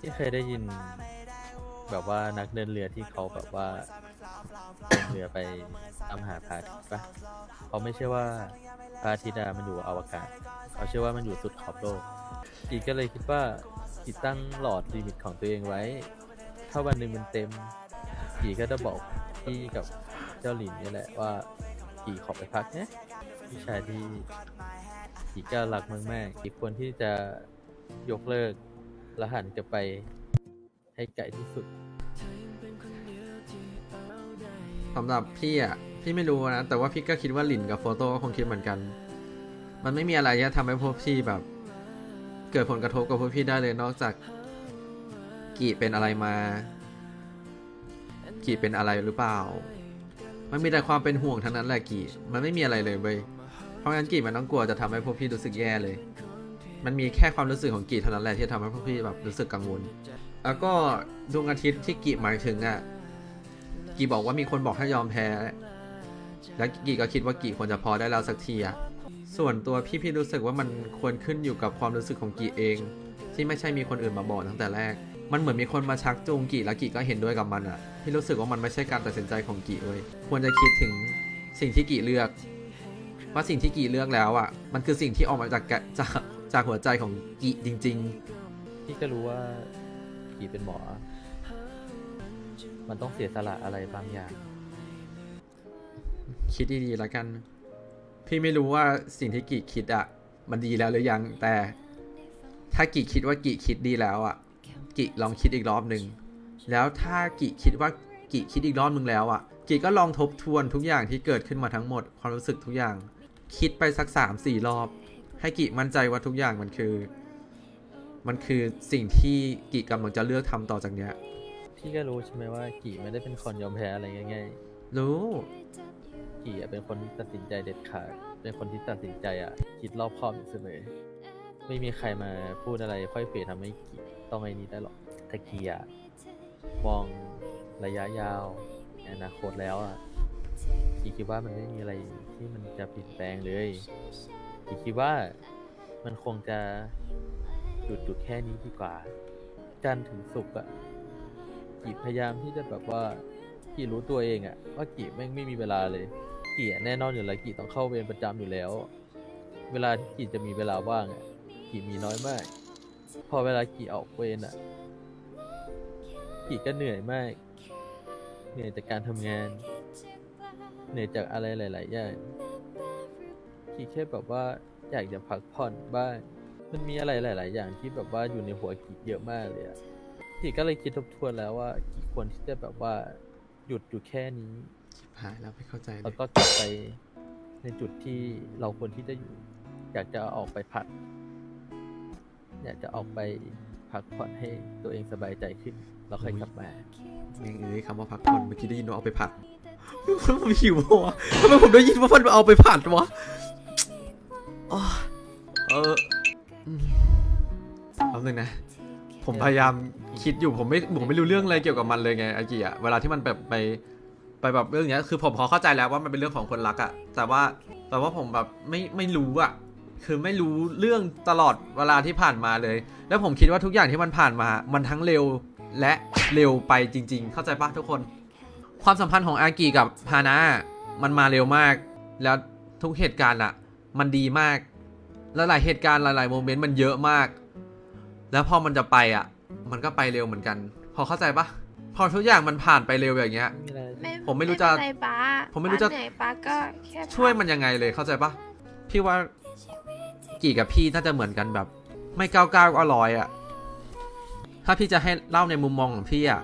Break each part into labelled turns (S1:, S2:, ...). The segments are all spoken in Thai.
S1: ที่เคยได้ยิน แบบว่านักเดินเรือที่เขาแบบว่าเดินเรือไปตามหาพระอาทิตย์ปะเขาไม่ใช่ว่าพระอาทิตย์อะมันอยู่อวกาศ เขาเชื่อว่ามันอยู่สุดขอบโลกกีก็เลยคิดว่ากีตั้งหลอดลิมิตของตัวเองไว้ ถ้าวันหนึ่งมันเต็มกีก็จะบอกพี่กับเจ้าหลินนี่แหละว่ากีขอไปพักนะพี่ชายที่กีก็รักมากๆกีควรที่จะยกเลิก และหันกลับไปให้ไกลที่สุด
S2: สำหรับพี่อะ พี่ไม่รู้นะ แต่ว่าพี่ก็คิดว่าหลินกับโฟโต้ก็คงคิดเหมือนกัน มันไม่มีอะไรที่จะทำให้พวกพี่แบบ เกิดผลกระทบกับพวกพี่ได้เลยนอกจากกีเป็นอะไรมากีเป็นอะไรหรือเปล่า มันมีแต่ความเป็นห่วงทั้งนั้นแหละกีมันไม่มีอะไรเลยเว้ยเพราะงั้นกีมันต้องกลัวจะทำให้พวกพี่รู้สึกแย่เลย มันมีแค่ความรู้สึกของกีเท่านั้นแหละที่ทำให้พวกพี่แบบรู้สึกกังวล แล้วก็ดวงอาทิตย์ที่กีหมายถึงอะกีบอกว่ามีคนบอกให้ยอมแพ้ แล้วกีก็คิดว่ากีควรจะพอได้แล้วสักทีอะส่วนตัวพี่พี่รู้สึกว่ามันควรขึ้นอยู่กับความรู้สึกของกีเอง ที่ไม่ใช่มีคนอื่นมาบอกตั้งแต่แรก มันเหมือนมีคนมาชักจูงกีแล้วกีก็เห็นด้วยกับมันอะพี่รู้สึกว่ามันไม่ใช่การตัดสินใจของกีเว้ยควรจะคิดถึงสิ่งที่กีเลือกว่าสิ่งที่กีเลือกแล้วอะมันคือสิ่งที่ออกมาจากจาก จากหัวใจของกีจริงๆ
S1: พี่ก็รู้ว่ากีเป็นหมอ มันต้องเสียสละอะไรบางอย่าง
S2: คิดดีๆแล้วกัน พี่ไม่รู้ว่าสิ่งที่กีคิดอะมันดีแล้วหรือยัง แต่ถ้ากีคิดว่ากีคิดดีแล้วอะกีลองคิดอีกรอบหนึ่งแล้วถ้ากีคิดว่ากีคิดอีกรอบหนึ่งแล้วอะกีก็ลองทบทวนทุกอย่างที่เกิดขึ้นมาทั้งหมดความรู้สึกทุกอย่าง คิดไปสักสามสี่รอบ ให้กีมั่นใจว่าทุกอย่างมันคือ มันคือสิ่งที่กีกำลังจะเลือกทำต่อจากเนี้ย
S1: พี่ก็รู้ใช่ไหมว่ากีไม่ได้เป็นคนยอมแพ้อะไรง่าย
S2: รู้
S1: ๆกีอะเป็นคนที่ตัดสินใจเด็ดขาด เป็นคนที่ตัดสินใจอะคิดรอบคอบอยู่เสมอไม่มีใครมาพูดอะไรค่อยเปลี่ยนทำให้กีต้องไอ้นี้ได้หรอกแต่กีอะมองระยะยาวในอนาคตแล้วอะกีคิดว่ามันไม่มีอะไรที่มันจะเปลี่ยนแปลงเลยีคิดว่ามันคงจะหยุดอยู่แค่นี้ดีกว่า จันทร์ถึงศุกร์อะกีพยายามที่จะแบบว่ากีรู้ตัวเองอะว่ากีแม่งไม่มีเวลาเลยกีแน่นอนอยู่แล้วกีต้องเข้าเวรประจำอยู่แล้ว เวลาที่กีจะมีเวลาว่างอะกีมีน้อยมาก พอเวลากีออกเวรอะกีก็เหนื่อยมาก เหนื่อยจากการทำงาน เหนื่อยจากอะไรหลาย ๆ อย่าง กีแค่แบบว่าอยากจะพักผ่อนบ้าง มันมีอะไรหลาย ๆ อย่างที่แบบว่าอยู่ในหัวกีเยอะมากเลยอะกีก็เลยคิดทบทวนแล้วว่ากีควรที่จะแบบว่าหยุดอยู่แค่นี้
S2: หายแล้วไม่เข้าใจเล
S1: แล้ว
S2: ย
S1: ก็กลับไปในจุดที่เราควรที่จะอยู่ อยากจะออกไปพักอยากจะออกไปพักผ่อนให้ตัวเองสบายใจขึ้นแล้วค่อยกลับมา
S2: แม่งเอ้ยคำว่าพักผ่อนเมื่อกี้ได้ยินว่าเอาไปผัด ผมหิวปะวะทำไมผมได้ยินว่ามันเอาไปผัดวะ อ๋อเอออืมเอาหนึ่งนะ ผมพยายามคิดอยู่ผมไม่ผมไม่รู้เรื่องอะไรเกี่ยวกับมันเลยไงอากิอะเวลาที่มันแบบไปไปแบบเรื่องเนี้ยคือผมพอเข้าใจแล้วว่ามันเป็นเรื่องของคนรักอะแต่ว่าแต่ว่าผมแบบไม่ไม่รู้อะคือไม่รู้เรื่องตลอดเวลาที่ผ่านมาเลย แล้วผมคิดว่าทุกอย่างที่มันผ่านมา มันทั้งเร็วและเร็วไปจริง ๆ เข้าใจปะทุกคน ความสัมพันธ์ของอากิกับฮานะมันมาเร็วมาก แล้วทุกเหตุการณ์อะ มันดีมากแล้วหลายเหตุการณ์หลายๆโมเมนต์มันเยอะมาก แล้วพอมันจะไปอะมันก็ไปเร็วเหมือนกัน พอเข้าใจปะพอทุกอย่างมันผ่านไปเร็วอย่างเงี้ย
S1: ไม่มีอะไร
S3: ไม่
S2: ผมไม่รู้จะ
S3: เป็นไรป้า
S2: ผมไม่รู้จะ
S3: ป้าเหนื่อยป้าก็แค่พัก
S2: ช่วยมันยังไงเลยเข้าใจปะพี่ว่ากี่กับพี่น่าจะเหมือนกันแบบ ไม่ก้าวก้าวก็ร้อยอะถ้าพี่จะให้เล่าในมุมมองของพี่อะ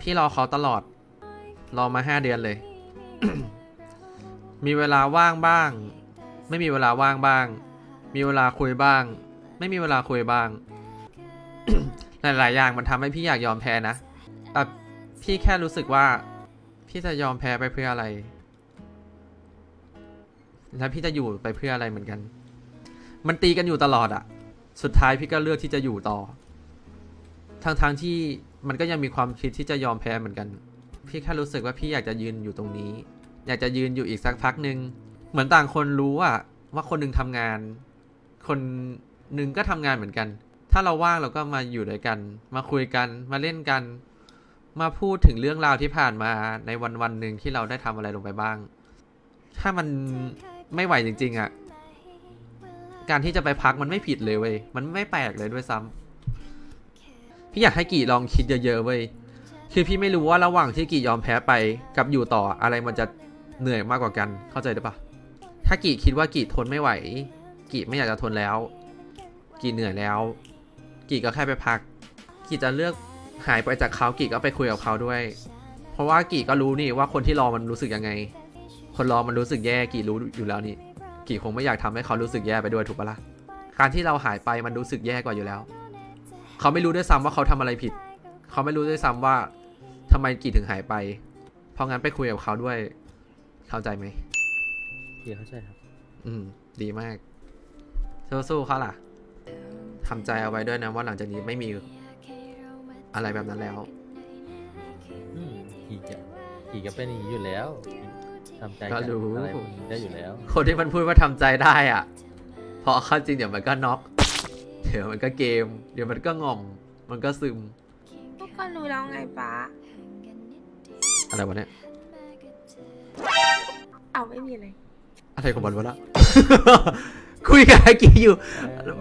S2: พี่รอเขาตลอด รอมาห้าเดือนเลย มีเวลาว่างบ้าง ไม่มีเวลาว่างบ้าง มีเวลาคุยบ้าง ไม่มีเวลาคุยบ้าง หลายๆอย่างมันทำให้พี่อยากยอมแพ้นะ แต่พี่แค่รู้สึกว่า พี่จะยอมแพ้ไปเพื่ออะไร แล้วพี่จะอยู่ไปเพื่ออะไรเหมือนกัน มันตีกันอยู่ตลอดอะสุดท้ายพี่ก็เลือกที่จะอยู่ต่อ ทั้งทางๆที่มันก็ยังมีความคิดที่จะยอมแพ้เหมือนกัน พี่แค่รู้สึกว่าพี่อยากจะยืนอยู่ตรงนี้ อยากจะยืนอยู่อีกสักพักหนึ่งเหมือนต่างคนรู้อะว่าคนหนึ่งทำงาน คนหนึ่งก็ทำงานเหมือนกัน ถ้าเราว่างเราก็มาอยู่ด้วยกัน มาคุยกันมาเล่นกัน มาพูดถึงเรื่องราวที่ผ่านมาในวันวันหนึ่งที่เราได้ทำอะไรลงไปบ้าง ถ้ามันไม่ไหวจริง ๆอะการที่จะไปพักมันไม่ผิดเลยเว้ย มันไม่แปลกเลยด้วยซ้ำพี่อยากให้กี่ลองคิดเยอะๆเว้ย คือพี่ไม่รู้ว่าระหว่างที่กี่ยอมแพ้ไปกับอยู่ต่ออะไรมันจะ เหนื่อยมากกว่ากันเข้าใจหรือปะถ้ากีคิดว่ากีทนไม่ไหว กีไม่อยากจะทนแล้ว กีเหนื่อยแล้ว กีก็แค่ไปพัก กีจะเลือกหายไปจากเขากีก็ไปคุยกับเขาด้วย เพราะว่ากีก็รู้นี่ว่าคนที่รอมันรู้สึกยังไง คนรอมันรู้สึกแย่กีรู้อยู่แล้วนี่กีคงไม่อยากทำให้เขารู้สึกแย่ไปด้วยถูกปะล่ะการที่เราหายไปมันรู้สึกแย่กว่าอยู่แล้ว เขาไม่รู้ด้วยซ้ำว่าเขาทำอะไรผิด เขาไม่รู้ด้วยซ้ำว่าทำไมกีถึงหายไป เพราะงั้นไปคุยกับเขาด้วย เข้าใจไหม
S1: กี่เข้าใจครับ
S2: อืม ดีมากสู้ๆเขาล่ะทำใจเอาไว้ด้วยนะว่าหลังจากนี้ไม่มีอะไรแบบนั้นแล้ว
S1: อืมกี่จะกี่ก็เป็นอย่างนี้อยู่แล้วทำใจ
S2: ก็รู้
S1: อะไรพวกนี้ได้อยู่แล้ว
S2: คนที่มันพูดว่าทำใจได้อะ พอเข้าจริงเดี๋ยวมันก็น็อก เดี๋ยวมันก็เกม เดี๋ยวมันก็งอม มันก็ซึม
S3: พวกก็รู้แล้วไงป้า
S2: อะไรวะเนี่ย
S3: เอาไม่มีอะไร
S2: อะไรของมันวะล่ะ คุยกับไอ้กีอยู่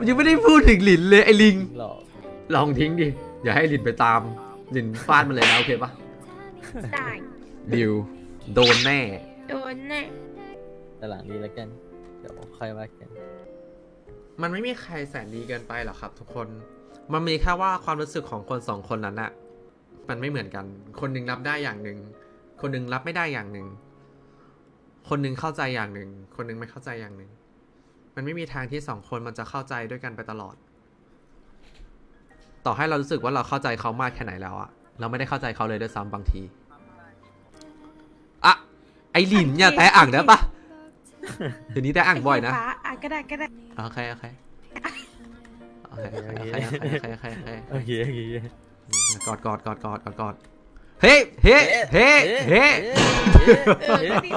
S2: ยังไม่ได้พูดถึงหลินเลยไอ้ลิง
S1: หลอก
S2: ลองทิ้งดิ อย่าให้หลินไปตามหลินฟาดมันเลยนะโอเคปะ
S3: ได้
S2: ดิว โดนแน่
S3: โดนแน่
S1: แต่หลังนี้แล้วกัน เดี๋ยวค่อยว่ากัน
S2: มันไม่มีใครแสนดีเกินไปหรอกครับ ทุกคน มันมีแค่ว่าความรู้สึกของคนสองคนนั้นอะมันไม่เหมือนกัน คนหนึงรับได้อย่างหนึ่ง คนหนึงรับไม่ได้อย่างหนึ่ง คนหนึงเข้าใจอย่างหนึ่ง คนหนึงไม่เข้าใจอย่างหนึ่ง มันไม่มีทางที่สองคนมันจะเข้าใจด้วยกันไปตลอด ต่อให้เรารู้สึกว่าเราเข้าใจเขามากแค่ไหนแล้วอะเราไม่ได้เข้าใจเขาเลยด้วยซ้ำบางทีอะไอหลินอย่าแตะอ่างได้ปะเดี๋ยวนี้แตะอ่างบ่อยนะ
S3: ป้าอะก็ได้ก็ได้
S2: โอเคโอเคโอเคโอเคโอเคโอเคโอเค
S1: โอเคโอเค
S2: กอดกอดกอดกอดกอดกอดเฮ้เฮ้เฮ้เฮ้
S3: เออก็ดีไป